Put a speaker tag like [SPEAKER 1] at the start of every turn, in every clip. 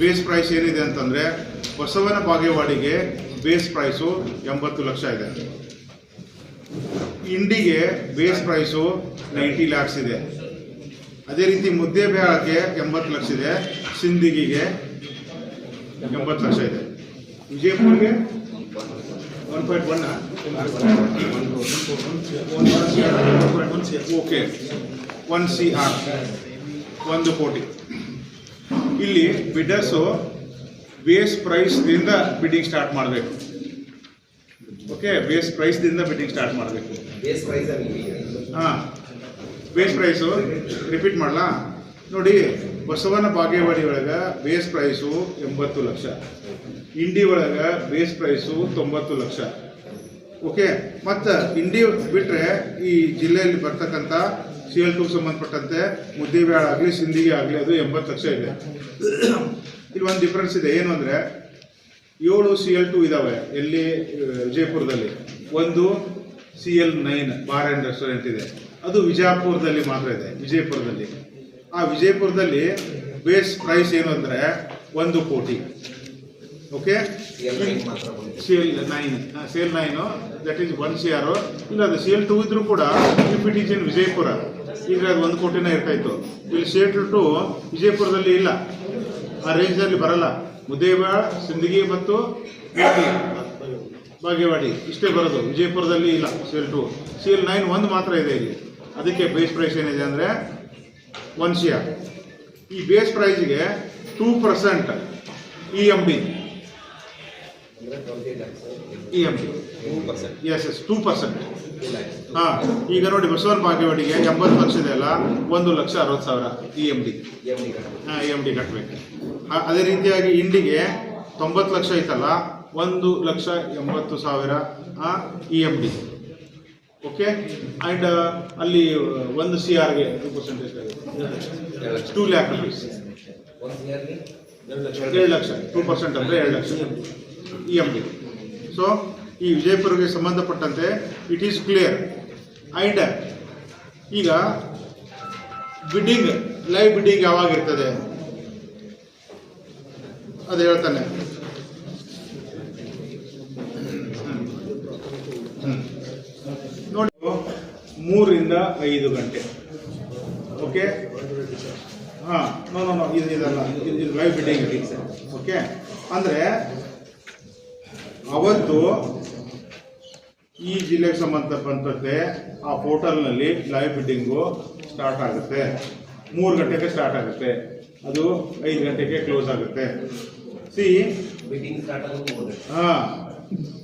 [SPEAKER 1] Base price ಏನಿದೆ ಅಂತಂದರೆ ಬಸವನ ಬಾಗೇವಾಡಿಗೆ ಬೇಸ್ ಪ್ರೈಸು ಎಂಬತ್ತು ಲಕ್ಷ ಇದೆ. ಇಂಡಿಗೆ ಬೇಸ್ ಪ್ರೈಸು ನೈಂಟಿ ಲ್ಯಾಕ್ಸ್ ಇದೆ. ಅದೇ ರೀತಿ ಮುದ್ದೇಬೇಳಕ್ಕೆ ಎಂಬತ್ತು ಲಕ್ಷ ಇದೆ, ಸಿಂದಿಗಿಗೆ ಎಂಬತ್ತು ಲಕ್ಷ ಇದೆ. ವಿಜಯಪುರ್ಗೆ one point one okay one C R ಒಂದು ಕೋಟಿ. ಇಲ್ಲಿ ಬಿಡ್ಡರ್ಸು ಬೇಸ್ ಪ್ರೈಸ್ದಿಂದ ಬಿಡ್ಡಿಂಗ್ ಸ್ಟಾರ್ಟ್ ಮಾಡಬೇಕು. ಓಕೆ ಬೇಸ್ ಪ್ರೈಸ್ದಿಂದ ಬಿಡ್ಡಿಂಗ್ ಸ್ಟಾರ್ಟ್ ಮಾಡಬೇಕು. ಹಾಂ ಬೇಸ್ ಪ್ರೈಸು ರಿಪೀಟ್ ಮಾಡಲಾ? ನೋಡಿ ಬಸವನ ಬಾಗೇವಾಡಿ ಒಳಗೆ ಬೇಸ್ ಪ್ರೈಸು ಎಂಬತ್ತು ಲಕ್ಷ. ಇಂಡಿ ಒಳಗೆ ಬೇಸ್ ಪ್ರೈಸು ತೊಂಬತ್ತು ಲಕ್ಷ. ಓಕೆ ಮತ್ತು ಇಂಡಿ ಬಿಟ್ಟರೆ ಈ ಜಿಲ್ಲೆಯಲ್ಲಿ ಬರ್ತಕ್ಕಂಥ ಸಿ ಎಲ್ ಟು ಸಂಬಂಧಪಟ್ಟಂತೆ ಮುದ್ದೇಬೇಳ ಆಗಲಿ ಸಿಂಧಿಗೆ ಆಗಲಿ ಅದು ಎಂಬತ್ತು ಲಕ್ಷ ಇದೆ. ಇಲ್ಲಿ ಒಂದು ಡಿಫ್ರೆನ್ಸ್ ಇದೆ. ಏನು ಅಂದರೆ ಏಳು ಸಿ ಎಲ್ ಟು ಇದಾವೆ ಎಲ್ಲಿ ವಿಜಯಪುರದಲ್ಲಿ. ಒಂದು C L nine bar and restaurant ಇದೆ. ಅದು ವಿಜಯಪುರದಲ್ಲಿ ಮಾತ್ರ ಇದೆ ವಿಜಯಪುರದಲ್ಲಿ. ಆ ವಿಜಯಪುರದಲ್ಲಿ ಬೇಸ್ ಪ್ರೈಸ್ ಏನು ಅಂದರೆ ಒಂದು ಕೋಟಿ. Okay C L nine C L nine that is one C R ಇಲ್ಲ ಅದು ಸಿ ಎಲ್ ಟು ಇದ್ರೂ ಕೂಡ if it is in Vijayapura. ಈಗ ಅದು ಒಂದು ಕೋಟಿನೇ ಇರ್ತಾಯಿತ್ತು ಇಲ್ಲಿ ಸೇಟ್ ಟು ವಿಜಯಪುರದಲ್ಲಿ ಇಲ್ಲ. ಆ ರೇಂಜಲ್ಲಿ ಬರಲ್ಲ. ಮುದ್ದೇಬಾಳ ಸಿಂದಗಿ ಮತ್ತು ಬಾಗೇವಾಡಿ ಇಷ್ಟೇ ಬರೋದು. ವಿಜಯಪುರದಲ್ಲಿ ಇಲ್ಲ ಸೇಲ್ ಟು ಸೇಲ್ ನೈನ್ ಒಂದು ಮಾತ್ರ ಇದೆ ಇಲ್ಲಿ. ಅದಕ್ಕೆ ಬೇಸ್ ಪ್ರೈಸ್ ಏನಿದೆ ಅಂದರೆ ಒನ್ ಸಿ ಆರ್ ಈ base ಪ್ರೈಸ್ಗೆ two percent E M D E M D S S two percent ಹಾ ಈಗ ನೋಡಿ ಬಸವನ ಬಾಗೇವಾಡಿಗೆ ಎಂಬತ್ತು ಲಕ್ಷ ಇದೆ ಅಲ್ಲ? ಒಂದು ಲಕ್ಷ ಅರವತ್ತು ಸಾವಿರ ಇ ಎಂ ಡಿ
[SPEAKER 2] ಹಾಂ
[SPEAKER 1] ಇ ಎಂ ಡಿ ಕಟ್ಟಬೇಕು ಅದೇ ರೀತಿಯಾಗಿ ಇಂಡಿಗೆ ತೊಂಬತ್ತು ಲಕ್ಷ ಐತಲ್ಲ? ಒಂದು ಲಕ್ಷ ಎಂಬತ್ತು ಸಾವಿರ E M D okay and ಅಲ್ಲಿ ಒಂದು C ಆರ್ಗೆ two percentage two lakh rupees ಏಳು ಲಕ್ಷ. ಟೂ ಪರ್ಸೆಂಟ್ ಅಂದರೆ ಎರಡು lakh. E M D so ಈ ವಿಜಯಪುರಕ್ಕೆ ಸಂಬಂಧಪಟ್ಟಂತೆ ಇಟ್ ಈಸ್ ಕ್ಲಿಯರ್ ಆ್ಯಂಡ್ ಈಗ ಬಿಡ್ಡಿಂಗ್ ಲೈವ್ ಬಿಡ್ಡಿಂಗ್ ಯಾವಾಗಿರ್ತದೆ ಅದು ಹೇಳ್ತಾನೆ. ನೋಡಿ. ಮೂರಿಂದ ಐದು ಗಂಟೆ. ಓಕೆ ಹಾಂ ನೋ ನೋ ಇದು ಇದಲ್ಲ. ಇದು ಇದು ಲೈವ್ ಬಿಡ್ಡಿಂಗ್ ಓಕೆ ಅಂದರೆ ಅವತ್ತು ಈ ಜಿಲ್ಲೆಗೆ ಸಂಬಂಧಪಟ್ಟಂತೆ ಆ ಪೋರ್ಟಲ್ನಲ್ಲಿ ಲೈವ್ ಬಿಡ್ಡಿಂಗು ಸ್ಟಾರ್ಟ್ ಆಗುತ್ತೆ. ಮೂರು ಗಂಟೆಗೆ ಸ್ಟಾರ್ಟ್ ಆಗುತ್ತೆ. ಅದು ಐದು ಗಂಟೆಗೆ ಕ್ಲೋಸ್ ಆಗುತ್ತೆ. ಸಿ ಹಾಂ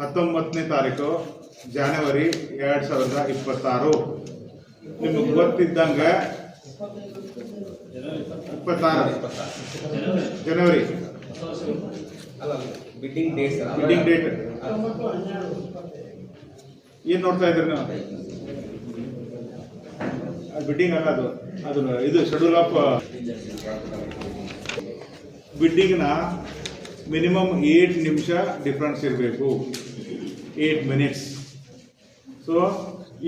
[SPEAKER 1] ಹತ್ತೊಂಬತ್ತನೇ ತಾರೀಕು ಜಾನವರಿ ಎರಡು ಸಾವಿರದ ಇಪ್ಪತ್ತಾರು. ನಿಮಗೆ ಗೊತ್ತಿದ್ದಂಗೆ ಇಪ್ಪತ್ತಾರು. ಜನವರಿ
[SPEAKER 2] ಬಿಡ್ಡಿಂಗ್ ಡೇಟ್
[SPEAKER 1] ಬಿಡ್ಡಿಂಗ್ ಡೇಟ್ ಏನು ನೋಡ್ತಾ ಇದ್ರಿ ನೀವು? ಬಿಡ್ಡಿಂಗ್ ಅಲ್ಲ ಅದು. ಅದು ಇದು ಶೆಡ್ಯೂಲ್ ಆಫ್ ಬಿಡ್ಡಿಂಗ್ನ ಮಿನಿಮಮ್ ಏಟ್ ನಿಮಿಷ ಡಿಫ್ರೆನ್ಸ್ ಇರಬೇಕು. Eight minutes. ಸೊ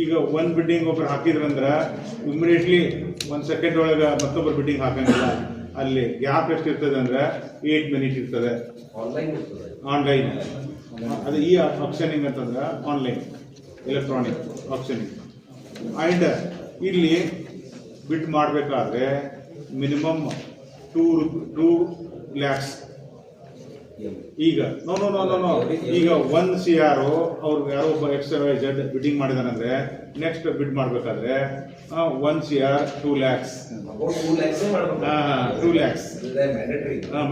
[SPEAKER 1] ಈಗ ಒಂದು ಬಿಡ್ಡಿಂಗ್ ಒಬ್ರು ಹಾಕಿದ್ರಂದ್ರೆ ಇಮಿಡಿಯೇಟ್ಲಿ ಒಂದು ಸೆಕೆಂಡ್ ಒಳಗೆ ಮತ್ತೊಬ್ಬರು ಬಿಡ್ಡಿಂಗ್ ಹಾಕಂಗಿಲ್ಲ. ಅಲ್ಲಿ ಗ್ಯಾಪ್ ಎಷ್ಟು ಇರ್ತದೆ ಅಂದ್ರೆ ಏಟ್ ಮಿನಿಟ್ ಇರ್ತದೆ.
[SPEAKER 2] ಆನ್ಲೈನ್
[SPEAKER 1] ಆನ್ಲೈನ್ ಅದು ಈ ಆಪ್ಷನಿಂಗ್ ಅಂತಂದ್ರೆ ಆನ್ಲೈನ್ ಎಲೆಕ್ಟ್ರಾನಿಕ್ ಆಪ್ಷನಿಂಗ್ ಆ್ಯಂಡ್ ಇಲ್ಲಿ ಬಿಟ್ ಮಾಡಬೇಕಾದ್ರೆ ಮಿನಿಮಮ್ ಟೂ ಟೂ ಲ್ಯಾಕ್ಸ್ ಈಗ no no no no no ಈಗ ಒನ್ ಸಿ ಆರ್ ಅವ್ರಿಗೆ ಯಾರೋ ಒಬ್ಬ ಎಕ್ಸ್ ಜೆಡ್ ಬಿಡ್ಡಿಂಗ್ ಮಾಡಿದಾನಂದ್ರೆ ನೆಕ್ಸ್ಟ್ ಬಿಡ್ ಮಾಡಬೇಕಾದ್ರೆ one C R two lakhs
[SPEAKER 2] two lakhs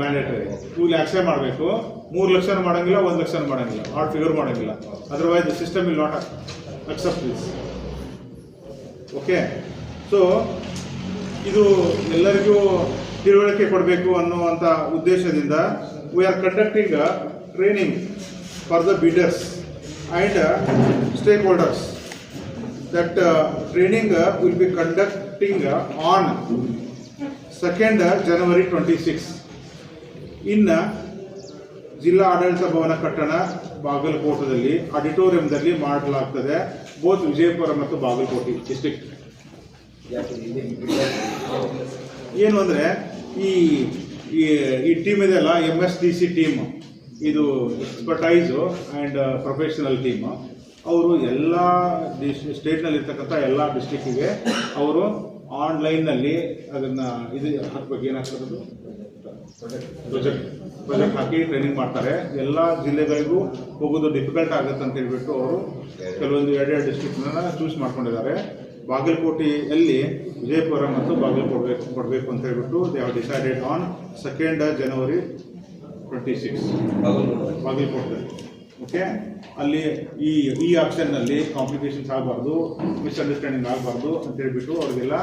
[SPEAKER 2] mandatory
[SPEAKER 1] two ಲ್ಯಾಕ್ಸೇ ಮಾಡಬೇಕು. ಮೂರು ಲಕ್ಷ ಮಾಡಂಗಿಲ್ಲ, ಒಂದು ಲಕ್ಷ ಮಾಡಂಗಿಲ್ಲ. ಆಟ್ ಫಿಗರ್ ಮಾಡಂಗಿಲ್ಲ. Otherwise system will not accept this okay so ಇದು ಎಲ್ಲರಿಗೂ ತಿಳುವಳಿಕೆ ಕೊಡಬೇಕು ಅನ್ನುವಂಥ ಉದ್ದೇಶದಿಂದ we are conducting training for the bidders and stakeholders that training will be conducting on second January twenty six ಇನ್ನು ಜಿಲ್ಲಾ ಆಡಳಿತ ಭವನ ಕಟ್ಟಡ ಬಾಗಲಕೋಟದಲ್ಲಿ ಆಡಿಟೋರಿಯಂದಲ್ಲಿ ಮಾಡಲಾಗ್ತದೆ. ಬೋತ್ ವಿಜಯಪುರ ಮತ್ತು ಬಾಗಲಕೋಟೆ ಡಿಸ್ಟ್ರಿಕ್ಟ್ ಏನು ಅಂದರೆ, ಈ ಈ ಟೀಮ್ ಇದೆಯಲ್ಲ M S D C team ಇದು ಎಕ್ಸ್ಪರ್ಟೈಸು ಆ್ಯಂಡ್ ಪ್ರೊಫೆಷನಲ್ ಟೀಮ್ ಅವರು ಎಲ್ಲ ಡಿಸ್ ಸ್ಟೇಟ್ನಲ್ಲಿ ಇರ್ತಕ್ಕಂಥ ಎಲ್ಲ ಡಿಸ್ಟಿಕ್ಕಿಗೆ ಅವರು ಆನ್ಲೈನ್ನಲ್ಲಿ ಅದನ್ನು ಇದು ಹಾಕ್ಬೇಕು. ಏನಾಗ್ತದೆ ಪ್ರೊಜೆಕ್ಟ್ ಪ್ರೊಜೆಕ್ಟ್ ಹಾಕಿ ಟ್ರೈನಿಂಗ್ ಮಾಡ್ತಾರೆ, ಎಲ್ಲ ಜಿಲ್ಲೆಗಳಿಗೂ ಹೋಗೋದು ಡಿಫಿಕಲ್ಟ್ ಆಗುತ್ತೆ ಅಂತ ಹೇಳ್ಬಿಟ್ಟು ಅವರು ಕೆಲವೊಂದು ಎರಡೆರಡು ಡಿಸ್ಟ್ರಿಕ್ಟ್ನ ಚೂಸ್ ಮಾಡ್ಕೊಂಡಿದ್ದಾರೆ. ಬಾಗಲಕೋಟೆಯಲ್ಲಿ ವಿಜಯಪುರ ಮತ್ತು ಬಾಗಲಕೋಟೆ ಕೊಡಬೇಕು ಅಂತ ಹೇಳ್ಬಿಟ್ಟು they have decided on second January twenty six Bagalkote. Okay ಅಲ್ಲಿ ಈ ಈ ಆಪ್ಷನ್ನಲ್ಲಿ ಕಾಂಪ್ಲಿಕೇಶನ್ಸ್ ಆಗಬಾರ್ದು ಮಿಸ್ಅಂಡರ್ಸ್ಟ್ಯಾಂಡಿಂಗ್ ಆಗಬಾರ್ದು ಅಂತ ಹೇಳ್ಬಿಟ್ಟು ಅವ್ರಿಗೆಲ್ಲ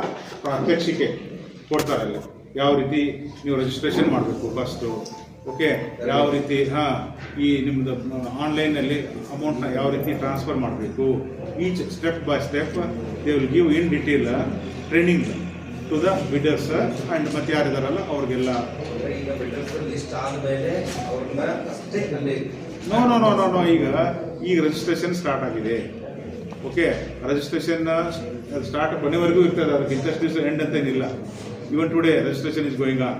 [SPEAKER 1] ಪ್ರಾತ್ಯಕ್ಷಿಕೆ ಕೊಡ್ತಾರೆ ಅಲ್ಲಿ. ಯಾವ ರೀತಿ ನೀವು ರಿಜಿಸ್ಟ್ರೇಷನ್ ಮಾಡಬೇಕು ಫಸ್ಟು ಓಕೆ, ಯಾವ ರೀತಿ, ಹಾಂ, ಈ ನಿಮ್ಮದು ಆನ್ಲೈನಲ್ಲಿ ಅಮೌಂಟ್ನ ಯಾವ ರೀತಿ ಟ್ರಾನ್ಸ್ಫರ್ ಮಾಡಬೇಕು? Each step by step they will give in detail training to the bidders and ಮತ್ತೆ ಯಾರಿದಾರಲ್ಲ ಅವ್ರಿಗೆಲ್ಲ. No no no no no ಈಗ ಈಗ ರಿಜಿಸ್ಟ್ರೇಷನ್ ಸ್ಟಾರ್ಟ್ ಆಗಿದೆ. ಓಕೆ ರಿಜಿಸ್ಟ್ರೇಷನ್ ಸ್ಟಾರ್ಟ್ ಕೊನೆವರೆಗೂ ಇರ್ತದೆ, ಅದಕ್ಕೆ ಇಂಟ್ರೆಸ್ಟ್ ಎಂಡ್ ಅಂತ ಏನಿಲ್ಲ. Even today registration is going on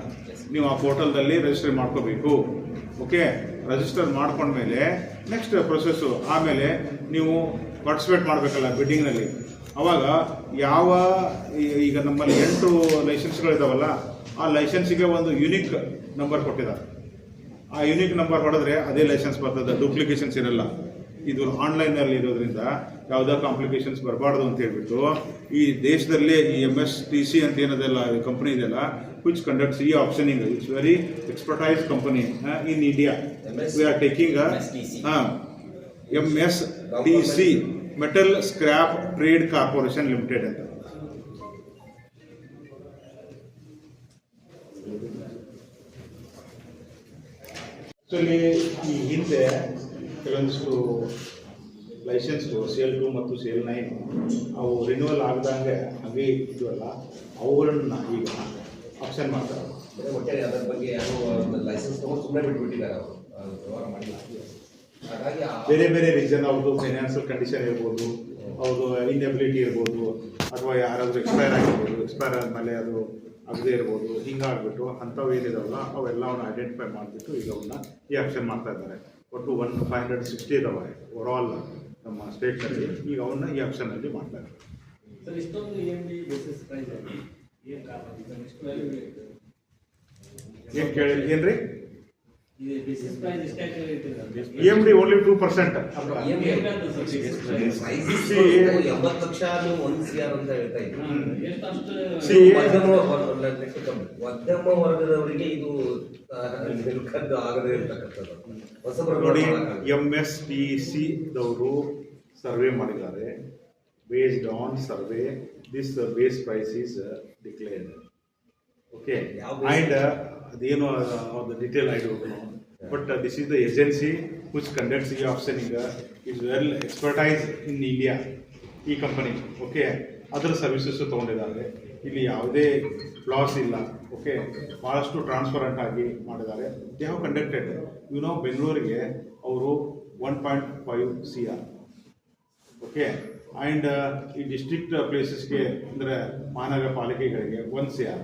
[SPEAKER 1] ನೀವು ಆ ಪೋರ್ಟಲ್ದಲ್ಲಿ ರಿಜಿಸ್ಟರ್ ಮಾಡ್ಕೋಬೇಕು. ಓಕೆ ರಿಜಿಸ್ಟರ್ ಮಾಡ್ಕೊಂಡ್ಮೇಲೆ ನೆಕ್ಸ್ಟ್ ಪ್ರೊಸೆಸ್ಸು ಆಮೇಲೆ ನೀವು ಪಾರ್ಟಿಸಿಪೇಟ್ ಮಾಡಬೇಕಲ್ಲ ಬಿಡ್ಡಿಂಗ್ನಲ್ಲಿ ಅವಾಗ ಯಾವ ಈಗ ನಮ್ಮಲ್ಲಿ ಎಂಟು ಲೈಸೆನ್ಸ್ಗಳಿದ್ದಾವಲ್ಲ ಆ ಲೈಸೆನ್ಸಿಗೆ ಒಂದು ಯುನಿಕ್ ನಂಬರ್ ಕೊಟ್ಟಿದ್ದಾರೆ ಆ ಯುನಿಕ್ ನಂಬರ್ ಹೊಡೆದ್ರೆ ಅದೇ ಲೈಸೆನ್ಸ್ ಬರ್ತದೆ. ಡೂಪ್ಲಿಕೇಶನ್ಸ್ ಇರಲ್ಲ. ಇದು ಆನ್ಲೈನಲ್ಲಿ ಇರೋದ್ರಿಂದ ಯಾವುದೇ ಕಾಂಪ್ಲಿಕೇಶನ್ಸ್ ಬರಬಾರ್ದು ಅಂತ ಹೇಳ್ಬಿಟ್ಟು ಈ ದೇಶದಲ್ಲೇ ಈ ಎಂ ಎಸ್ ಟಿ ಸಿ ಅಂತ ಏನದಲ್ಲ ಕಂಪನಿ ಇದೆಲ್ಲ ವಿಚ್ ಕಂಡಕ್ಟ್ಸ್ ಈ auctioning it's very expertise company in India we are taking
[SPEAKER 2] ಹಾಂ
[SPEAKER 1] M S T C metal scrap trade corporation limited ಅಂತ. ಆ್ಯಕ್ಚುಲಿ ಈ ಹಿಂದೆ ಕೆಲವೊಂದಿಷ್ಟು ಲೈಸೆನ್ಸ್ಗಳು ಸೇಲ್ ಟು ಮತ್ತು ಸೇಲ್ ನೈನ್ ಅವು ರಿನ್ಯೂವಲ್ ಆಗದಂಗೆ ಹಾಗೆ ಇದ್ವಲ್ಲ ಅವುಗಳನ್ನ ಈಗ ಆಪ್ಷನ್ ಮಾಡ್ತಾರೆ.
[SPEAKER 2] ಒಟ್ಟಾರೆ ಅದರ ಬಗ್ಗೆ ಯಾರು ಲೈಸೆನ್ಸ್ ತಗೊಂಡು ಸುಮ್ಮನೆ ಬಿಟ್ಬಿಟ್ಟಿದ್ದಾರೆ ಅವರು. ವ್ಯವಹಾರ ಮಾಡಿಲ್ಲ. ಹಾಗಾಗಿ
[SPEAKER 1] ಬೇರೆ ಬೇರೆ ರೀಸನ್ ಅವ್ರದ್ದು ಫೈನಾನ್ಷಿಯಲ್ ಕಂಡೀಷನ್ ಇರ್ಬೋದು ಅವ್ರದ್ದು ಇನ್ಎಬಿಲಿಟಿ ಇರ್ಬೋದು ಅಥವಾ ಯಾರಾದರೂ ಎಕ್ಸ್ಪೈರ್ ಆಗಿರ್ಬೋದು ಎಕ್ಸ್ಪೈರ್ ಆದಮೇಲೆ ಅದು ಆಗದೇ ಇರ್ಬೋದು ಹಿಂಗಾಗ್ಬಿಟ್ಟು ಅಂಥವು ಏನಿದಾವಲ್ಲ ಅವೆಲ್ಲವನ್ನು ಐಡೆಂಟಿಫೈ ಮಾಡಿಬಿಟ್ಟು ಈಗ ಅವನ್ನ ಈ ಆಪ್ಷನ್ ಮಾಡ್ತಾ ಇದ್ದಾರೆ. ಒಟ್ಟು ಒನ್ ಫೈವ್ ಹಂಡ್ರೆಡ್ ಸಿಕ್ಸ್ಟಿ ಇದಾವೆ ಓವರಾಲ್ ನಮ್ಮ ಸ್ಟೇಟ್ನಲ್ಲಿ ಈಗ ಅವನ್ನ ಈ ಆಪ್ಷನ್ ಅಲ್ಲಿ ಮಾಡ್ತಾರೆ.
[SPEAKER 3] ಸರ್ ಇಷ್ಟೊಂದು ಎಂ ಡಿ ಬೇಸಿಸ್ ಪ್ರೈಸ್ ಏನು ಕಾರಣ
[SPEAKER 1] ಏನು ಕೇಳಿ ಏನ್ರಿ
[SPEAKER 3] ಇದೆ basis price ಇಷ್ಟಾಗಿ
[SPEAKER 1] E M D only two percent
[SPEAKER 2] lakh ಒಂದು ಸಿ ಆರ್ ಅಂತ ಹೇಳ್ತಾ
[SPEAKER 3] ಎಷ್ಟು ಅಷ್ಟು
[SPEAKER 2] ಮಧ್ಯಮ ವರ್ಗದವರಿಗೆ ಇದು ಆಗದೇ ಇರ್ತಕ್ಕಂಥದ್ದು.
[SPEAKER 1] ನೋಡಿ ಎಂ ಎಸ್ ಟಿ ಸಿ ದವರು ಸರ್ವೆ ಮಾಡಿದ್ದಾರೆ. Based on survey this base price is declared okay ಅದೇನು ಒಂದು detail I but this is the agency which conducts ಈ ಈಗ is well expertise in India ಈ ಕಂಪನಿ ಓಕೆ ಅದರ ಸರ್ವಿಸಸ್ ತೊಗೊಂಡಿದ್ದಾರೆ. ಇಲ್ಲಿ ಯಾವುದೇ ಲಾಸ್ ಇಲ್ಲ. ಓಕೆ ಭಾಳಷ್ಟು ಟ್ರಾನ್ಸ್ಪರೆಂಟ್ ಆಗಿ ಮಾಡಿದ್ದಾರೆ. They have conducted you know ಬೆಂಗಳೂರಿಗೆ ಅವರು one point five C R okay and ಈ ಡಿಸ್ಟ್ರಿಕ್ಟ್ ಪ್ಲೇಸಸ್ಗೆ ಅಂದರೆ ಮಹಾನಗರ ಪಾಲಿಕೆಗಳಿಗೆ ಒನ್ ಸಿ ಆರ್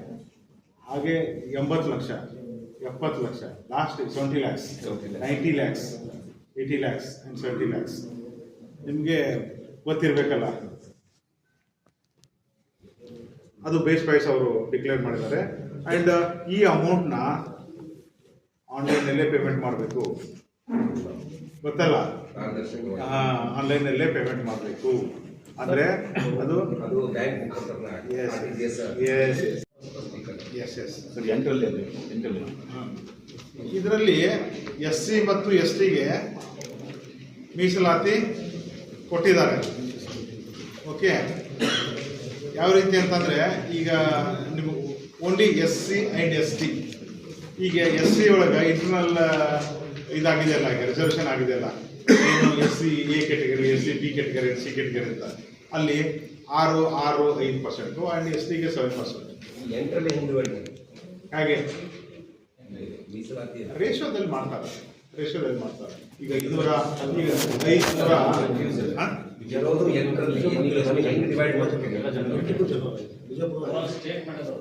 [SPEAKER 1] ಹಾಗೆ ಎಂಬತ್ತು ಲಕ್ಷ. ಎಪ್ಪತ್ತು lakh. Last twenty lakhs
[SPEAKER 2] 70 lakhs.
[SPEAKER 1] Ninety lakhs eighty lakhs and seventy lakhs ನಿಮಗೆ ಗೊತ್ತಿರಬೇಕಲ್ಲ? ಅದು ಬೇಸ್ ಪ್ರೈಸ್ ಅವರು ಡಿಕ್ಲೇರ್ ಮಾಡಿದ್ದಾರೆ. ಆ್ಯಂಡ್ ಈ ಅಮೌಂಟ್ನ ಆನ್ಲೈನಲ್ಲೇ ಪೇಮೆಂಟ್ ಮಾಡಬೇಕು. ಗೊತ್ತಲ್ಲ. ಆನ್ಲೈನಲ್ಲೇ ಪೇಮೆಂಟ್ ಮಾಡಬೇಕು. ಅಂದರೆ ಅದು ಎಸ್ ಎಸ್ ಎಸ್
[SPEAKER 4] ಸರ್ ಎಂಟರಲ್ಲಿ ಅದು ಎಂಟರಲ್ಲಿ.
[SPEAKER 1] ಇದರಲ್ಲಿ ಎಸ್ ಸಿ ಮತ್ತು ಎಸ್ ಟಿಗೆ ಮೀಸಲಾತಿ ಕೊಟ್ಟಿದ್ದಾರೆ. ಓಕೆ ಯಾವ ರೀತಿ ಅಂತಂದರೆ ಈಗ ನಿಮಗೆ only S C and S T. ಈಗ ಎಸ್ ಸಿ ಒಳಗೆ ಇಂಟರ್ನಲ್ ಇದಾಗಿದೆಯಲ್ಲ ಈಗ ರಿಸರ್ವೇಷನ್ ಆಗಿದೆ ಅಲ್ಲ. S C A category S C B category C category ಅಂತ. ಅಲ್ಲಿ ಆರು ಆರು ಐದು ಪರ್ಸೆಂಟು ಆ್ಯಂಡ್ ಎಸ್ ಟಿಗೆ ಸೆವೆನ್ ಪರ್ಸೆಂಟ್
[SPEAKER 2] ಎಂಟರಲ್ಲಿ ಹಿಂದುವರೆಗೆ
[SPEAKER 1] ಹಾಗೆ.
[SPEAKER 2] ಮೀಸಲಾತಿ.
[SPEAKER 1] ರೇಷೋದಲ್ಲಿ ಮಾಡ್ತಾರೆ. ರೇಷೋದಲ್ಲಿ ಮಾಡ್ತಾರೆ. ಈಗ ಇನ್ನೂರ ಐದುನೂರ
[SPEAKER 2] ಎಂಟರಲ್ಲಿ ಹೆಂಗೆ divide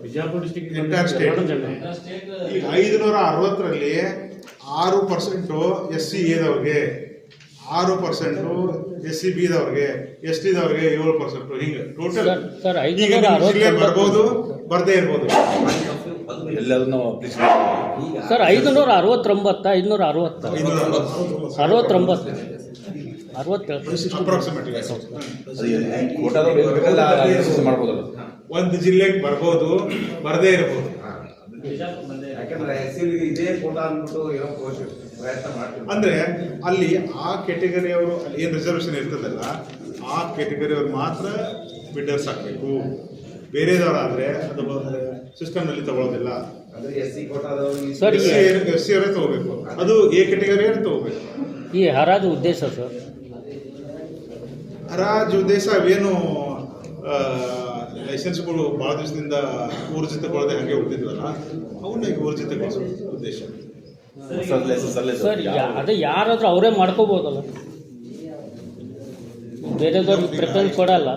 [SPEAKER 5] Bijapur district
[SPEAKER 1] Entire
[SPEAKER 3] state
[SPEAKER 1] ಈಗ ಐದುನೂರ ಅರವತ್ತರಲ್ಲಿ ಆರು ಪರ್ಸೆಂಟು ಎಸ್ ಸಿ ಎದವ್ರಿಗೆ ಆರು ಪರ್ಸೆಂಟು ಎಸ್ ಸಿ ಬಿದವ್ರಿಗೆ ಎಸ್ ಟಿದವ್ರಿಗೆ ಏಳು ಪರ್ಸೆಂಟು ಹಿಂಗೆ ಟೋಟಲ್ ಈಗ ಬರ್ಬೋದು. ಬರ್ದೇ ಇರ್ಬೋದು.
[SPEAKER 6] ಸರ್ ಐದುನೂರ ಅರವತ್ತೊಂಬತ್ತ ಐದುನೂರ ಅರವತ್ತ. ಅರವತ್ತೊಂಬತ್ತು. ಅರವತ್ತೇಳು.
[SPEAKER 1] ಒಂದು ಜಿಲ್ಲೆಗೆ ಬರ್ಬೋದು ಬರದೇ ಇರ್ಬೋದು. ಅಂದ್ರೆ ಅಲ್ಲಿ ಆ ಕೆಟಗರಿಯವರು ಅಲ್ಲಿ ಏನು ರಿಸರ್ವೇಶನ್ ಇರ್ತದಲ್ಲ ಆ ಕೆಟಗರಿಯವ್ರು ಮಾತ್ರ ಬಿಡ್ಡರ್ಸ್ ಹಾಕಬೇಕು ಬೇರೆದವರಾದ್ರೆ ಅದು ಸಿಸ್ಟಮ್ನಲ್ಲಿ ತಗೊಳ್ಳೋದಿಲ್ಲ
[SPEAKER 6] ಸರ್,
[SPEAKER 1] ಎಸ್ ಸಿ ಅವರೇ ತಗೋಬೇಕು. ಅದು ಎ ಕೆಟಗರಿಯವ್ರೇ ತಗೋಬೇಕು.
[SPEAKER 6] ಈ ಹರಾಜು ಉದ್ದೇಶ ಸರ್.
[SPEAKER 1] ಹರಾಜು ಉದ್ದೇಶ ಅವೇನು ಲೈಸೆನ್ಸ್ಗಳು ಭಾಳ ದಿವಸದಿಂದ ಊರ್ಜಿತಗೊಳ್ಳದೆ ಹಾಗೆ ಉಳಿದಿದ್ವಲ್ಲ ಅವನ್ನ ಈಗ ಊರ್ಜಿತಗೊಳಿಸೋ ಉದ್ದೇಶ?
[SPEAKER 6] ಸರ್ ಯಾ- ಅದೇ ಯಾರಾದ್ರೂ ಅವರೇ ಮಾಡ್ಕೋಬೋದಲ್ಲ. ಬೇರೆದವ್ರಿಗೆ ಪ್ರಿಫರೆನ್ಸ್ ಕೊಡಲ್ಲ.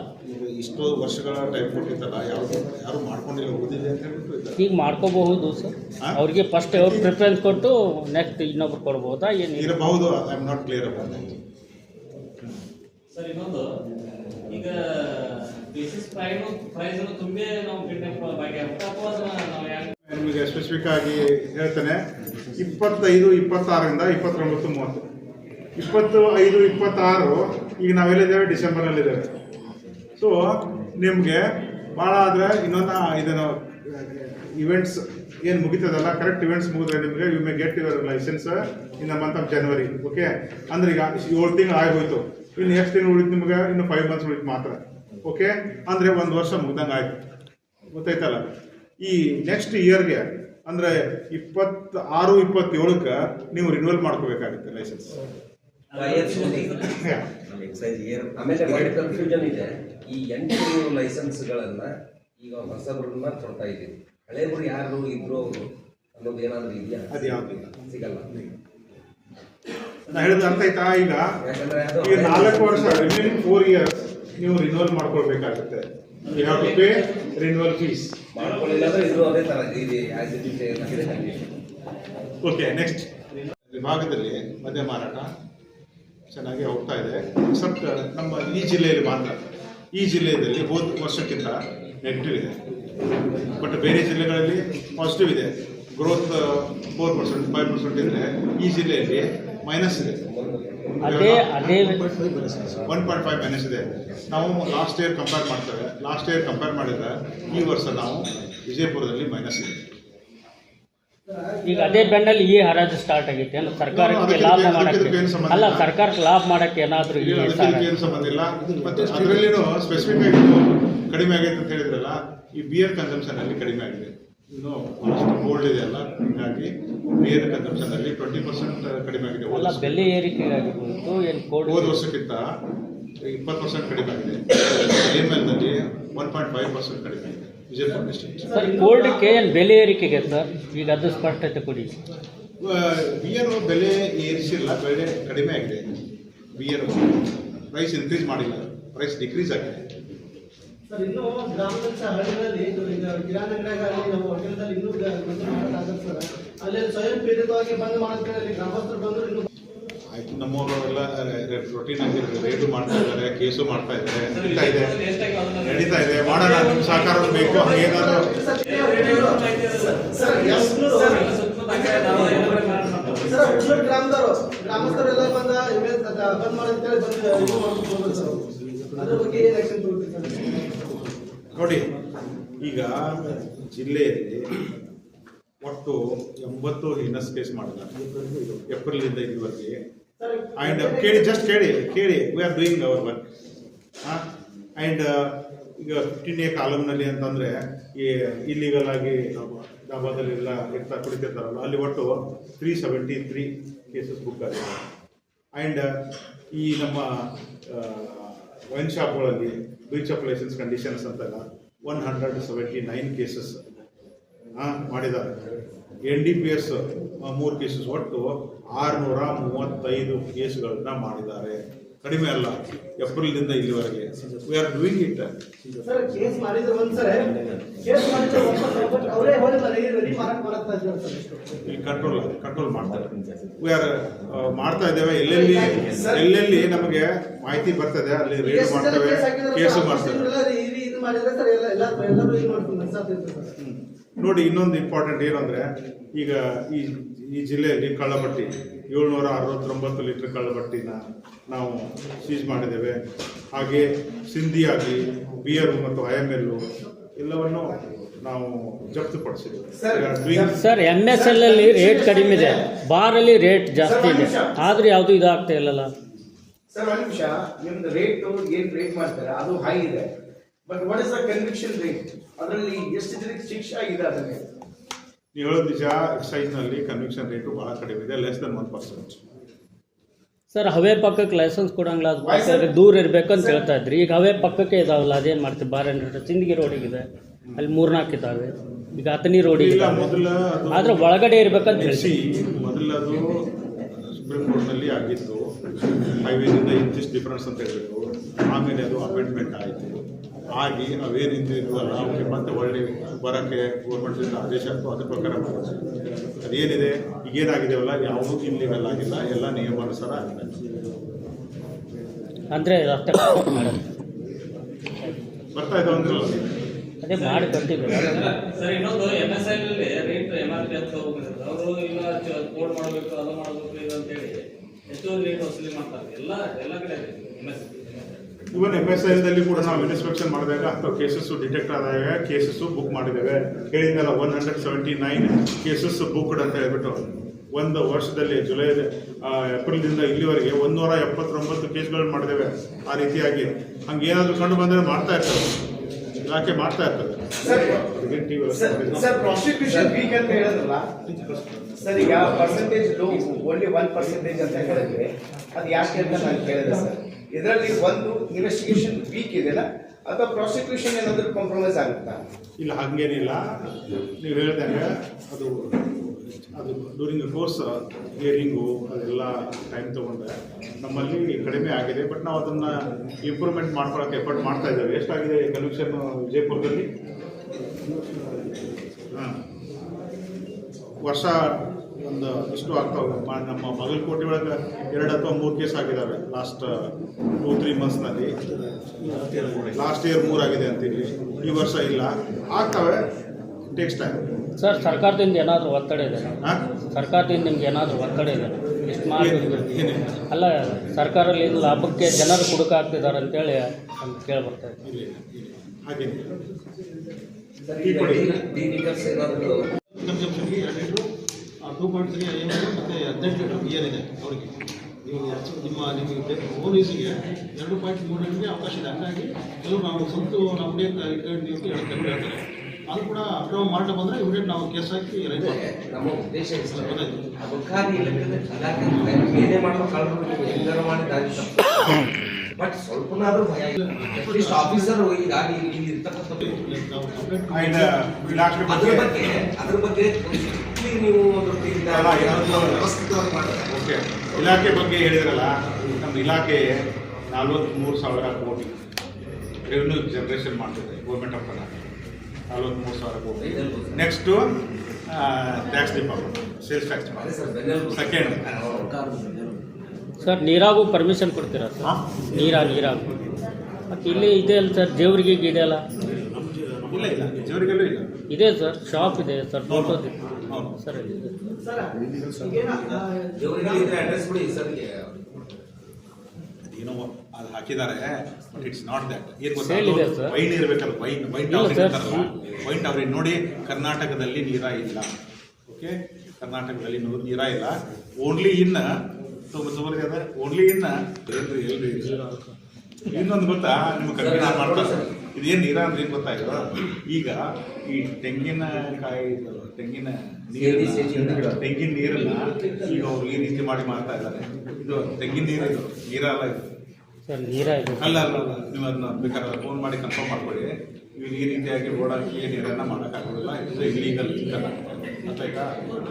[SPEAKER 1] ಇಷ್ಟು ವರ್ಷಗಳ ಟೈಮ್ ಕೊಟ್ಟಿದ್ದಲ್ಲ ಯಾವುದು ಯಾರು ಮಾಡ್ಕೊಂಡಿಲ್ಲ ಓದಿದೆ ಅಂತ ಹೇಳ್ಬಿಟ್ಟು ಇದ್ದಾರೆ.
[SPEAKER 6] ಈಗ ಮಾಡ್ಕೋಬಹುದು ಸರ್? ಅವ್ರಿಗೆ ಫಸ್ಟ್ ಅವ್ರು ಪ್ರಿಫರೆನ್ಸ್ ಕೊಟ್ಟು ನೆಕ್ಸ್ಟ್ ಇನ್ನೊಬ್ರು ಕೊಡ್ಬೋದಾ ಏನು
[SPEAKER 1] ಇರಬಹುದು I am not clear about
[SPEAKER 3] sir ಇನ್ನೊಂದು ಈಗ ಬೇಸಿಸ್ ಪ್ರೈಸ್ ಪ್ರೈಸ್ ತುಂಬೇ ನಾವು ಕಿಡ್ನಾಪ್ ಬಗ್ಗೆ ಅಥವಾ ಅದನ್ನ ನಾವು ಯಾಕೆ
[SPEAKER 1] ನಿಮಗೆ ಸ್ಪೆಸಿಫಿಕ್ ಆಗಿ ಹೇಳ್ತೇನೆ ಇಪ್ಪತ್ತೈದು ಇಪ್ಪತ್ತಾರರಿಂದ ಇಪ್ಪತ್ತೊಂಬತ್ತು ಮೂವತ್ತು. ಇಪ್ಪತ್ತು ಐದು ಇಪ್ಪತ್ತಾರು ಈಗ ನಾವೆಲ್ಲಿದ್ದೇವೆ? ಡಿಸೆಂಬರ್ನಲ್ಲಿದ್ದೇವೆ. ಸೊ ನಿಮಗೆ ಭಾಳ ಆದರೆ ಇನ್ನೊಂದು ಇದನ್ನು ಇವೆಂಟ್ಸ್ ಏನು ಮುಗಿತದಲ್ಲ ಕರೆಕ್ಟ್ ಇವೆಂಟ್ಸ್ ಮುಗಿದ್ರೆ ನಿಮಗೆ you may get your license in the month of January okay ಅಂದ್ರೆ ಈಗ ಏಳು ತಿಂಗಳು ಆಗೋಯ್ತು ಇನ್ನು ಎಷ್ಟು ತಿಂಗಳು ಉಳಿತು ನಿಮಗೆ ಇನ್ನು ಫೈವ್ ಮಂತ್ಸ್ ಉಳಿತು ಮಾತ್ರ ಓಕೆ ಅಂದರೆ ಒಂದು ವರ್ಷ ಮುಗ್ದಂಗೆ ಆಯ್ತು. ಗೊತ್ತಾಯ್ತಲ್ಲ? ಈ ನೆಕ್ಸ್ಟ್ ಇಯರ್ಗೆ ಅಂದ್ರೆ ಇಪ್ಪತ್ತ ಆರು ಇಪ್ಪತ್ತೇಳಕ್ಕೆ ನೀವು ರಿನ್ಯೂವಲ್ ಮಾಡ್ಕೋಬೇಕಾಗುತ್ತೆ ಲೈಸೆನ್ಸ್
[SPEAKER 2] ಆಮೇಲೆ ಕನ್ಫ್ಯೂಷನ್ ಇದೆ. ಈ ಎಂಟು ಲೈಸೆನ್ಸ್ಗಳನ್ನು ಈಗ ಹೊಸಬ್ರನ್ನ ಕೊಡ್ತಾ ಇದ್ದೀವಿ. ಹಳೇಬ್ರು ಯಾರು ಇದ್ರು ಅವರು ಅನ್ನೋದು ಏನಾದ್ರು ಇದೆಯಾ?
[SPEAKER 1] ಅದು ಯಾವುದಿಲ್ಲ
[SPEAKER 2] ಸಿಗಲ್ಲ.
[SPEAKER 1] ನಾ ಹೇಳಿದ ಅರ್ಥ ಆಯ್ತಾ ಈಗ?
[SPEAKER 2] ಯಾಕಂದ್ರೆ ಅದು
[SPEAKER 1] ಈ ನಾಲ್ಕು ವರ್ಷ ರಿಮೈನಿಂಗ್ ಫೋರ್ ಇಯರ್ಸ್ ನೀವು renewal ಮಾಡ್ಕೊಳ್ಬೇಕಾಗುತ್ತೆ. You have to pay renewal fees
[SPEAKER 2] ಮಾಡ್ಕೊಳ್ಳಿಲ್ಲ ಅಂದ್ರೆ ಇದು ಅದೇ ತರ ಇದೆ ಆಸ್ ಇಟ್ ಇಸ್ ಏನಾಗಿದೆ
[SPEAKER 1] ಓಕೆ ನೆಕ್ಸ್ಟ್ ವಿಭಾಗದಲ್ಲಿ ಮದ್ಯ ಮಾರಾಟ ಚೆನ್ನಾಗಿ ಹೋಗ್ತಾ ಇದೆ ಎಕ್ಸೆಪ್ಟ್ ನಮ್ಮ ಈ ಜಿಲ್ಲೆಯಲ್ಲಿ ಮಾತ್ರ. ಈ ಜಿಲ್ಲೆಯಲ್ಲಿ ಹೋದ ವರ್ಷಕ್ಕಿಂತ ನೆಗೆಟಿವ್ ಇದೆ. ಬಟ್ ಬೇರೆ ಜಿಲ್ಲೆಗಳಲ್ಲಿ ಪಾಸಿಟಿವ್ ಇದೆ. Growth four percent five percent ಇದ್ರೆ ಈ ಜಿಲ್ಲೆಯಲ್ಲಿ ಮೈನಸ್ ಇದೆ. ಒನ್ ಪಾಯಿಂಟ್ ಫೈವ್ ಮೈನಸ್ ಇದೆ ನಾವು ಲಾಸ್ಟ್ ಇಯರ್ ಕಂಪೇರ್ ಮಾಡ್ತೇವೆ. ಲಾಸ್ಟ್ ಇಯರ್ ಕಂಪೇರ್ ಮಾಡಿದ್ರೆ ಈ ವರ್ಷ ನಾವು ವಿಜಯಪುರದಲ್ಲಿ ಮೈನಸ್ ಇದೆ.
[SPEAKER 6] ಈಗ ಅದೇ ಬೆನ್ನಲ್ಲಿ ಈ ಹರಾಜು ಸ್ಟಾರ್ಟ್ ಆಗೈತೆ ಅಂದ್ರೆ ಸರ್ಕಾರಕ್ಕೆ ಲಾಭ ಮಾಡಕ್ಕೆ? ಅಲ್ಲ. ಸರ್ಕಾರಕ್ಕೆ ಲಾಭ ಮಾಡಕ್ಕೆ ಏನಾದರೂ ಈ
[SPEAKER 1] ಏನು ಸಂಬಂಧ ಇಲ್ಲ. ಮತ್ತೆ ಅದರಲ್ಲಿನೂ ಸ್ಪೆಸಿಫಿಕ್ ಆಗಿ ಕಡಿಮೆ ಆಗೈತೆ ಅಂತ ಹೇಳಿದ್ರಲ್ಲ ಈ ಬಿಯರ್ ಕನ್ಸಂಪ್ಷನ್ ಅಲ್ಲಿ ಕಡಿಮೆ ಆಗಿದೆ. ಇನ್ನು ಅಷ್ಟು ಗೋಲ್ಡ್ ಇದೆ ಅಲ್ಲ ಹೀಗಾಗಿ ಬಿಯರ್ ಕನ್ಸಂಪ್ಷನ್ ಅಲ್ಲಿ ಟ್ವೆಂಟಿ ಪರ್ಸೆಂಟ್ ಕಡಿಮೆ ಆಗಿದೆ.
[SPEAKER 6] ಅಲ್ಲ ಬೆಲೆ ಏರಿಕೆ ಆಗಿರ್ಬೋದು ಏನು ಕೋಡ್
[SPEAKER 1] ಹೋದ ವರ್ಷಕ್ಕಿಂತ ಇಪ್ಪತ್ತು ಪರ್ಸೆಂಟ್ ಕಡಿಮೆ ಆಗಿದೆ. ನಲ್ಲಿ ಒನ್ ಪಾಯಿಂಟ್ ಫೈವ್ ಪರ್ಸೆಂಟ್ ಕಡಿಮೆ ಆಗಿದೆ. ವಿಜಯಪುರ ಡಿಸ್ಟ್ರಿಕ್ಟ್
[SPEAKER 6] ಸರ್ ಕೋಲ್ಡ್ಗೆ ಏನು ಬೆಲೆ ಏರಿಕೆಗೆ ಸರ್? ಈಗ ಅದು ಸ್ಪಷ್ಟತೆ ಕೊಡಿ.
[SPEAKER 1] ಬಿಯರು ಬೆಲೆ ಏರಿಸಿಲ್ಲ ಬೆಲೆ ಕಡಿಮೆ ಆಗಿದೆ. ಬಿಯರು ಪ್ರೈಸ್ ಇನ್ಕ್ರೀಸ್ ಮಾಡಿಲ್ಲ ಪ್ರೈಸ್ ಡಿಕ್ರೀಸ್ ಆಗಿದೆ.
[SPEAKER 7] ಸರ್ ಇನ್ನು ಗ್ರಾಮದಲ್ಲಿ ಸಹ ಹಳ್ಳಿಗಳಲ್ಲಿ ಇದು ಈಗ ಕಿರಾಣಿ ಅಂಗಡಿಯಾಗಲಿ ನಮ್ಮ ಹೋಟೆಲ್ದಲ್ಲಿ ಇನ್ನೂ ಗ- ಬಂದು ಮಾಡೋಕ್ಕಾಗತ್ತೆ ಸರ್. ಅಲ್ಲಿ ಸ್ವಯಂ ಪ್ರೇರಿತವಾಗಿ ಬಂದ್ ಮಾಡ್ತಾರೆ ಅಲ್ಲಿ ಗ್ರಾಮಸ್ಥರು ಬಂದರು ಇನ್ನು
[SPEAKER 1] ಆಯ್ತು. ನಮ್ಮವರೆಲ್ಲ ರೊಟೀನ್ ಆಗಿ ರೇಟು ಮಾಡ್ತಾ ಇದ್ದಾರೆ ಕೇಸು ಮಾಡ್ತಾ ಇದ್ದಾರೆ ನಡೀತಾ ಇದೆ. ನಡೀತಾ ಇದೆ. ಮಾಡೋಣ ನಿಮ್ಮ ಸಹಕಾರ ಬೇಕು. ಹಂಗೇನಾದ್ರು
[SPEAKER 7] ಗ್ರಾಮದವರು. ಗ್ರಾಮಸ್ಥರೆಲ್ಲ ಬಂದ ಬಂದ್ ಅದ್ರ ಬಗ್ಗೆ
[SPEAKER 1] ನೋಡಿ ಈಗ ಜಿಲ್ಲೆಯಲ್ಲಿ ಒಟ್ಟು ಎಂಬತ್ತು ಹಿನಸ್ ಕೇಸ್ ಮಾಡಿದ್ದಾರೆ. ಏಪ್ರಿಲಿಂದ ಇದುವರೆಗೆ. ಆ್ಯಂಡ್ ಕೇಳಿ ಜಸ್ಟ್ ಕೇಳಿ ಕೇಳಿ. We are doing our work and ಈಗ ಫಿಫ್ಟೀನ್ ಎ ಕಾಲಮ್ನಲ್ಲಿ ಅಂತಂದರೆ, ಈ ಇಲ್ಲಿಗಲ್ ಆಗಿ ಡಾಬಾದಲ್ಲೆಲ್ಲ ಇರ್ತಾ ಕುಡಿತಿರ್ತಾರಲ್ಲ, ಅಲ್ಲಿ ಒಟ್ಟು three seventy three cases book ಆಗಿದೆ ಆ್ಯಂಡ್ ಈ ನಮ್ಮ ವೈನ್ ಶಾಪ್ಗಳಲ್ಲಿ ಬೀಚ್ ಆಫ್ ಲೈಸೆನ್ಸ್ ಕಂಡೀಷನ್ಸ್ ಅಂತೆಲ್ಲ one hundred seventy nine cases ಮಾಡಿದ್ದಾರೆ. ಎನ್ ಡಿ ಪಿ ಎಸ್ ಮೂರು ಕೇಸಸ್ ಒಟ್ಟು ಆರುನೂರ ಮೂವತ್ತೈದು ಕೇಸ್ಗಳನ್ನ ಮಾಡಿದ್ದಾರೆ. ಕಡಿಮೆ ಅಲ್ಲ ಏಪ್ರಿಲ್ದಿಂದ ಇಲ್ಲಿವರೆಗೆ. We are doing it control control ಮಾಡ್ತಾರೆ. ವಿ ಆರ್ ಮಾಡ್ತಾ ಇದ್ದೇವೆ. ಎಲ್ಲೆಲ್ಲಿ ಎಲ್ಲೆಲ್ಲಿ ನಮಗೆ ಮಾಹಿತಿ ಬರ್ತದೆ ಅಲ್ಲಿ ರೇಡ್ ಮಾಡ್ತೇವೆ
[SPEAKER 7] ಕೇಸ್
[SPEAKER 1] ಮಾಡ್ತೇವೆ. ನೋಡಿ ಇನ್ನೊಂದು ಇಂಪಾರ್ಟೆಂಟ್ ಏನಂದರೆ ಈಗ ಈ ಈ ಜಿಲ್ಲೆಯಲ್ಲಿ ಕಳ್ಳಬಟ್ಟಿ ಏಳ್ನೂರ ಅರವತ್ತೊಂಬತ್ತು ಲೀಟ್ರ್ ಕಳ್ಳಬಟ್ಟಿನ ನಾವು ಸೀಸ್ ಮಾಡಿದ್ದೇವೆ. ಹಾಗೆ ಸಿಂಧಿಯಾಗಿ ಬಿಯರು ಮತ್ತು ಐ ಎಂ ಎಲ್ ಎಲ್ಲವನ್ನು ನಾವು ಜಪ್ತುಪಡಿಸಿದ್ದೇವೆ.
[SPEAKER 6] ಸರ್ ಎಂ ಎಸ್ ಎಲ್ ಅಲ್ಲಿ ರೇಟ್ ಕಡಿಮೆ ಇದೆ. ಬಾರಲ್ಲಿ ರೇಟ್ ಜಾಸ್ತಿ ಇದೆ. ಆದ್ರೆ ಯಾವುದು ಇದಾಗ್ತಾ ಇಲ್ಲಲ್ಲ.
[SPEAKER 5] ಸರ್ ಒಂದು ನಿಮಿಷ. ನಿಮ್ದು ರೇಟ್ ಏನು ರೇಟ್ ಮಾಡ್ತಾರೆ? ಅದು ಹೈ ಇದೆ. But what is the conviction rate ಅದರಲ್ಲಿ ಎಷ್ಟು ಜನಕ್ಕೆ ಶಿಕ್ಷೆ ಆಗಿದೆ ಅದನ್ನೇ
[SPEAKER 1] ನೀವು ಹೇಳೋದು ನಿಜ ಎಕ್ಸೈಸ್ನಲ್ಲಿ ಕನ್ವಿಕ್ಷನ್ ರೇಟು ಭಾಳ ಕಡಿಮೆ ಇದೆ less than one percent
[SPEAKER 6] sir ಹವೆ ಪಕ್ಕಕ್ಕೆ ಲೈಸೆನ್ಸ್ ಕೊಡಂಗಿಲ್ಲ ಅದು ಬೇಕಾದ್ರೆ ದೂರ ಇರಬೇಕು ಅಂತ ಹೇಳ್ತಾ ಇದ್ರಿ. ಈಗ ಹವೆ ಪಕ್ಕಕ್ಕೆ ಇದಾವಲ್ಲ ಅದೇನು ಮಾಡ್ತೀವಿ ಬಾರ್ ಚಿಂದಗಿ ಸಿಂದಗಿ ರೋಡಿಗಿದೆ ಅಲ್ಲಿ ಮೂರ್ನಾಲ್ಕು ಇದ್ದಾವೆ ಈಗ ಹತ್ತನಿ ರೋಡಿಗೆ
[SPEAKER 1] ಇಲ್ಲ
[SPEAKER 6] ಇದಾವೆ.
[SPEAKER 1] ಮೊದಲ
[SPEAKER 6] ಆದ್ರೆ ಒಳಗಡೆ ಇರ್ಬೇಕಂತ
[SPEAKER 1] ಹೇಳಿ
[SPEAKER 6] ಹೇಳ್ತೀವಿ
[SPEAKER 1] ಮೊದಲದು ಸುಪ್ರೀಂ ಕೋರ್ಟ್ನಲ್ಲಿ ಆಗಿತ್ತು. ಹೈವೇನಿಂದ ಇಂತಿಷ್ಟು ಡಿಫ್ರೆನ್ಸ್ ಅಂತ ಹೇಳಬೇಕು. ಆಮೇಲೆ ಅದು ಅಪಾಯಿಂಟ್ಮೆಂಟ್ ಆಯಿತು. ಆಗಿ ಅವೇನಿಂದ ಇರುವಲ್ಲ ಅವಕ್ಕೆ ಮತ್ತೆ ಒಳ್ಳೆ ಬರೋಕ್ಕೆ ಗೌರ್ಮೆಂಟಿಂದ ಆದೇಶ ಆಯಿತು ಅದ್ರ ಪ್ರಕಾರ ಮಾಡೋದು ಅದೇನಿದೆ? ಈಗೇನಾಗಿದೆಯಲ್ಲ ಯಾವುದೂ ಇಲ್ಲಿವೆಲ್ಲ ಆಗಿಲ್ಲ ಎಲ್ಲ ನಿಯಮಾನುಸಾರ ಆಗಿದೆ.
[SPEAKER 6] ಅಂದರೆ ಅಷ್ಟೇ
[SPEAKER 1] ಬರ್ತಾ ಇದ್ದಾವೆ ಅಂದ್ರಲ್ಲ
[SPEAKER 6] ಅದೇ ಮಾಡಿ
[SPEAKER 3] ಸರ್ ಇನ್ನೊಂದು M S L rate M R P ಅಂತ ಹೋಗಿದ್ದಾರೆ ಅವರು ಇಲ್ಲ ಕೋಡ್ ಮಾಡಬೇಕು ಅದು ಮಾಡಬೇಕು ಇದು ಅಂತೇಳಿ ಹೆಚ್ಚುವರಿ ರೇಟ್ ವಸೂಲಿ ಮಾಡ್ತಾರೆ. ಎಲ್ಲ ಎಲ್ಲ ಕಡೆ M S
[SPEAKER 1] even M S ಐದಲ್ಲಿ ಕೂಡ ನಾವು ಇನ್ಸ್ಪೆಕ್ಷನ್ ಮಾಡಿದಾಗ ಅಥವಾ ಕೇಸಸ್ ಡಿಟೆಕ್ಟ್ ಆದಾಗ ಕೇಸಸ್ ಬುಕ್ ಮಾಡಿದ್ದೇವೆ. ಹೇಳಿದ್ನಲ್ಲ one hundred seventy nine cases booked ಅಂತ ಹೇಳ್ಬಿಟ್ಟು. ಒಂದು ವರ್ಷದಲ್ಲಿ ಜುಲೈ ಏಪ್ರಿಲ್ದಿಂದ ಇಲ್ಲಿವರೆಗೆ ಒಂದೂರ ಎಪ್ಪತ್ತೊಂಬತ್ತು ಕೇಸ್ಗಳು ಮಾಡಿದ್ದೇವೆ ಆ ರೀತಿಯಾಗಿ. ಹಂಗೆ ಏನಾದರೂ ಕಂಡು ಬಂದರೆ ಮಾಡ್ತಾ ಇರ್ತಾರೆ. ಇಲಾಖೆ ಮಾಡ್ತಾ ಇರ್ತದೆ
[SPEAKER 5] ಸರ್ ಈಗ percentage low only one percentage ಅಂತ ಹೇಳಿದ್ರೆ ಅದು ಯಾಕೆ ಅಂತ ನಾನು ಕೇಳಿದೆ ಸರ್. ಇದರಲ್ಲಿ ಒಂದು ಇನ್ವೆಸ್ಟಿಗೇಷನ್ ವೀಕ್ ಇದೆಯಲ್ಲ ಅಥವಾ ಪ್ರಾಸಿಕ್ಯೂಷನ್ ಏನಾದರೂ ಕಾಂಪ್ರಮೈಸ್ ಆಗುತ್ತಾ?
[SPEAKER 1] ಇಲ್ಲ, ಹಾಗೇನಿಲ್ಲ. ನೀವು ಹೇಳ್ದಂಗೆ ಅದು ಅದು ಡ್ಯೂರಿಂಗ್ ಕೋರ್ಸ್ ಹಿಯರಿಂಗು ಅದೆಲ್ಲ ಟೈಮ್ ತೊಗೊಂಡೆ. ನಮ್ಮಲ್ಲಿ ಕಡಿಮೆ ಆಗಿದೆ ಬಟ್ ನಾವು ಅದನ್ನು ಇಂಪ್ರೂವ್ಮೆಂಟ್ ಮಾಡ್ಕೊಳಕ್ಕೆ ಎಫರ್ಟ್ ಮಾಡ್ತಾ ಇದ್ದೇವೆ. ಎಷ್ಟಾಗಿದೆ ಕನ್ವಿಕ್ಷನ್ ವಿಜಯಪುರದಲ್ಲಿ? ಹಾಂ ವರ್ಷ ಒಂದು ಇಷ್ಟು ಆಗ್ತಾವೆ ನಮ್ಮ ನಮ್ಮ ಬಾಗಲಕೋಟೆ ಒಳಗೆ ಎರಡು ಅಥವಾ ಮೂರು ಕೇಸ್ ಆಗಿದ್ದಾವೆ ಲಾಸ್ಟ್ ಟೂ ತ್ರೀ ಮಂತ್ಸ್ನಲ್ಲಿ ಲಾಸ್ಟ್ ಇಯರ್ ಮೂರಾಗಿದೆ ಅಂತೀವಿ ಈ ವರ್ಷ ಇಲ್ಲ. ಆಗ್ತವೆ ಟೇಕ್ಸ್ ಟೈಮ್
[SPEAKER 6] ಸರ್ ಸರ್ಕಾರದಿಂದ ಏನಾದರೂ ಒತ್ತಡ ಇದೆ?
[SPEAKER 1] ಹಾಂ
[SPEAKER 6] ಸರ್ಕಾರದಿಂದ ನಿಮ್ಗೆ ಏನಾದರೂ ಒತ್ತಡ ಇದೆ? ಇಷ್ಟು ಮಾಡಿ
[SPEAKER 1] ಏನಿಲ್ಲ.
[SPEAKER 6] ಅಲ್ಲ ಸರ್ಕಾರಲ್ಲಿ ಏನು ಲಾಭಕ್ಕೆ ಜನರು ಹುಡುಕಾಗ್ತಿದ್ದಾರೆ ಅಂತೇಳಿ ಅಂತ ಕೇಳಿ ಬರ್ತಾ ಇದೆ
[SPEAKER 1] ಇಲ್ಲ ಇಲ್ಲ ಹಾಗೇನಿಲ್ಲ
[SPEAKER 2] ಸರ್ ಈಗ ಡಿ ಲೀಟರ್ಸ್ ಏನಾದರೂ
[SPEAKER 8] ಕನ್ಸಂಪ್ಷನ್ಗೆ ಎರಡು ಲೀಟ್ರು ಟೂ ಪಾಯಿಂಟ್ ತ್ರೀ ಐ ಮತ್ತು ಹದಿನೆಂಟು ಲೀಟರ್ ಬಿಯರ್ ಇದೆ ಅವರಿಗೆ. ನೀವು ಹೆಚ್ಚು ನಿಮ್ಮ ನಿಮಗೆ ಓನ್ ಯೂಸಿಗೆ ಎರಡು ಪಾಯಿಂಟ್ ಮೂರು ಲೀಟರ್ಗೆ ಅವಕಾಶ ಇದೆ. ಹಾಗಾಗಿ ಕೆಲವು ನಾವು ಸ್ವಂತ ನಮ್ಮನೆ ಇಟ್ಕೊಂಡು ನೀವು ಎರಡು ಹೇಳ್ತಾರೆ ಅದು ಕೂಡ ಅಕ್ರಮ ಮಾರಾಟ ಬಂದರೆ ಇಮಿಡಿಯೇಟ್ ನಾವು ಕೇಸ್ ಹಾಕಿ ರೈಟ್
[SPEAKER 2] ನಮ್ಮ ಉದ್ದೇಶ. ಅಬಕಾರಿ ಇಲಾಖೆ ಮಾಡೋ ಬಟ್ ಸ್ವಲ್ಪನಾದ್ರೂ ಭಯ ಇಲ್ಲ ಅಟ್ಲೀಸ್ಟ್ ಆಫೀಸರ್ ಹೋಗಿ ಇಲ್ಲಿ ಇಲ್ಲಿ ಇರ್ತಕ್ಕಂಥ ಅದ್ರ
[SPEAKER 1] ಬಗ್ಗೆ.
[SPEAKER 2] ಅದ್ರ ಬಗ್ಗೆ ನೀವು
[SPEAKER 1] ಓಕೆ. ಇಲಾಖೆ ಬಗ್ಗೆ ಹೇಳಿದ್ರಲ್ಲ ನಮ್ಮ ಇಲಾಖೆ ನಲ್ವತ್ತ್ಮೂರು ಸಾವಿರ ಕೋಟಿ ರೆವಿನ್ಯೂ ಜನರೇಷನ್ ಮಾಡ್ತಿದೆ ಗೌರ್ಮೆಂಟ್ ಆಫ್ ಕರ್ನಾಟಕ ನಲ್ವತ್ತ್ಮೂರು ಸಾವಿರ ಕೋಟಿ. Next tax department sales tax second
[SPEAKER 6] sir ನೀರಾಗೂ permission ಕೊಡ್ತೀರಾ ಸರ್?
[SPEAKER 1] ನೀರ
[SPEAKER 6] ನೀರಾ ನೀರಾಗೂ. ಮತ್ತು ಇಲ್ಲಿ ಇದೆ ಅಲ್ಲ ಸರ್ ಜೇವ್ರಿಗೆ ಇದೆ ಅಲ್ಲ?
[SPEAKER 1] ಇಲ್ಲ ಇಲ್ಲ ಜವರಿಗೆಲ್ಲೂ ಇಲ್ಲ.
[SPEAKER 6] ಇದೆ ಸರ್ ಶಾಪ್ ಇದೆ ಸರ್ ಫೋಟೋಸ್ ಇದೆ
[SPEAKER 2] ಅಡ್ರೆಸ್ ಸರ್ಗೆ
[SPEAKER 1] ಏನೋ ಅದು ಹಾಕಿದ್ದಾರೆ ಬಟ್ ಇಟ್ಸ್ ನಾಟ್ ದಟ್ ಏನು ಗೊತ್ತಾ. ವೈನ್ ಇರಬೇಕಲ್ಲ ವೈನ್ ವೈನ್
[SPEAKER 6] ಇಲ್ಲ,
[SPEAKER 1] ಟವರ್
[SPEAKER 6] sir.
[SPEAKER 1] ಇರ್ತಾರಲ್ಲ ವೈನ್ ಟವರ್ ನೋಡಿ ಕರ್ನಾಟಕದಲ್ಲಿ ನೀರ ಇಲ್ಲ. ಓಕೆ ಕರ್ನಾಟಕದಲ್ಲಿ ನೀರ ಇಲ್ಲ. ಓನ್ಲಿ ಇನ್ನ ಓನ್ಲಿ ಇನ್ನ ಎಲ್ರಿ ಎಲ್ರಿ ಇನ್ನೊಂದು ಗೊತ್ತಾ? ನಿಮ್ಗೆ ಕಡಿಮೆ ಮಾಡ್ತಾರೆ ಇದೇನು ನೀರ ಅಂದ್ರೆ ಏನು ಗೊತ್ತಾಗಿಲ್ಲ ಈಗ ಈ ತೆಂಗಿನಕಾಯಿ ಕಾಯಿ ತೆಂಗಿನ ತೆಂಗಿನ ನೀರನ್ನ ಈಗ ಅವ್ರು ಈ ರೀತಿ ಮಾಡಿ ಮಾಡ್ತಾ ಇದ್ದಾರೆ. ಇದು ತೆಂಗಿನ ನೀರು ಇದು. ನೀರಲ್ಲ ಇದು.
[SPEAKER 6] ಸರ್ ನೀರ ಇದೆ.
[SPEAKER 1] ಅಲ್ಲ ಅಲ್ಲ ನೀವು ಅದನ್ನ ಬೇಕಾದ್ರೆ ಫೋನ್ ಮಾಡಿ ಕನ್ಫರ್ಮ್ ಮಾಡ್ಕೊಳ್ಳಿ. ನೀವು ಈ ರೀತಿಯಾಗಿ ರೋಡ್ ಹಾಕಿ ನೀರನ್ನ ಮಾಡೋಕ್ಕಾಗೋದಿಲ್ಲ. ಇದು ಇಲ್ಲೀಗಲ್ ಇಲ್ಲ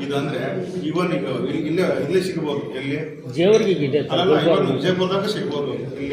[SPEAKER 1] ಇದು ಅಂದ್ರೆ ಇವನ್ ಈಗ ಇಲ್ಲಿ- ಇಲ್ಲೇ ಇಲ್ಲೇ ಸಿಗ್ಬೋದು. ಎಲ್ಲಿ?
[SPEAKER 6] ಜೇವರ್ಗಿಗೆ ಇದೆ
[SPEAKER 1] ಅಲ್ಲ ಇವನ್ ವಿಜಯಪುರದಾಗ ಸಿಗ್ಬೋದು. ಇಲ್ಲಿ